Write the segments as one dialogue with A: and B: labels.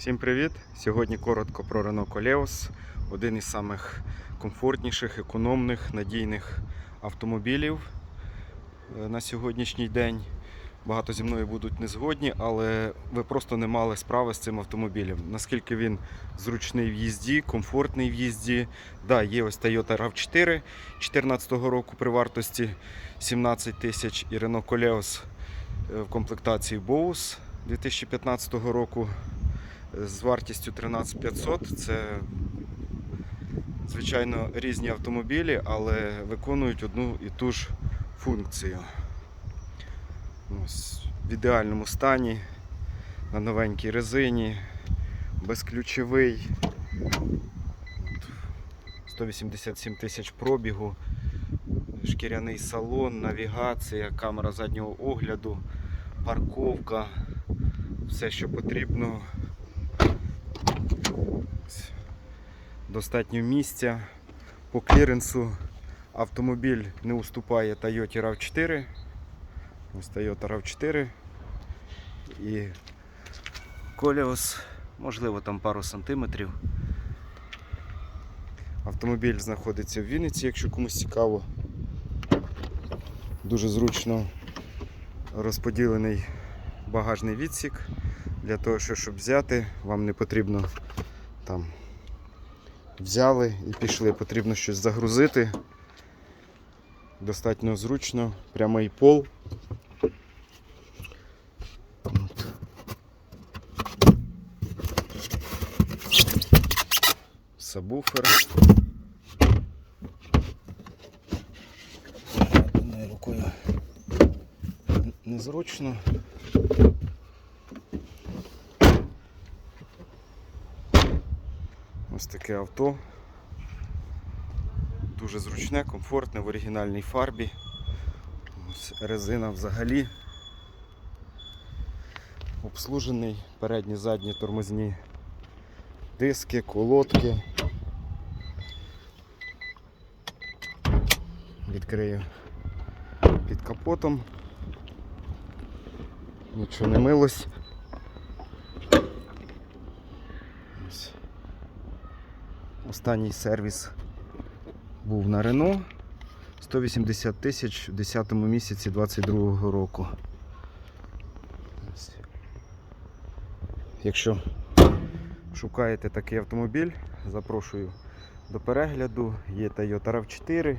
A: Всім привіт! Сьогодні коротко про Renault Koleos, один із самих комфортніших, економних, надійних автомобілів е, на сьогоднішній день. Багато зі мною будуть не згодні, але ви просто не мали справи з цим автомобілем. Наскільки він зручний в їзді, комфортний в їзді. Да, є ось Toyota RAV4 2014 року при вартості 17 тисяч і Renault Koleos е, в комплектації Bose 2015 року з вартістю 13500. Це, звичайно, різні автомобілі, але виконують одну і ту ж функцію. Ось, в ідеальному стані, на новенькій резині, безключовий. 187 тисяч пробігу, шкіряний салон, навігація, камера заднього огляду, парковка, все, що потрібно достатньо місця. По кліренсу автомобіль не уступає Toyota RAV4. Ось Toyota RAV4 і Колеос, можливо, там пару сантиметрів. Автомобіль знаходиться в Вінниці, якщо комусь цікаво. Дуже зручно розподілений багажний відсік. Для того, що, щоб взяти, вам не потрібно там взяли і пішли. Потрібно щось загрузити. Достатньо зручно, прямий пол. От. Сабвуфер. Одною рукою незручно. Ось таке авто. Дуже зручне, комфортне в оригінальній фарбі. Ось резина взагалі. Обслужений передні задні тормозні диски, колодки. Відкрию під капотом. Нічого не милось. Ось. Останній сервіс був на Рено 180 тисяч у 10 місяці 22 року. Якщо шукаєте такий автомобіль, запрошую до перегляду. Є Toyota RAV4,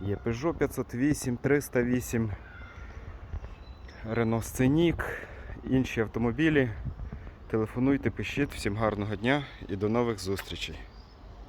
A: є Peugeot 508, 308, Renault Scenic, інші автомобілі. Телефонуйте, пишіть. Всім гарного дня і до нових зустрічей.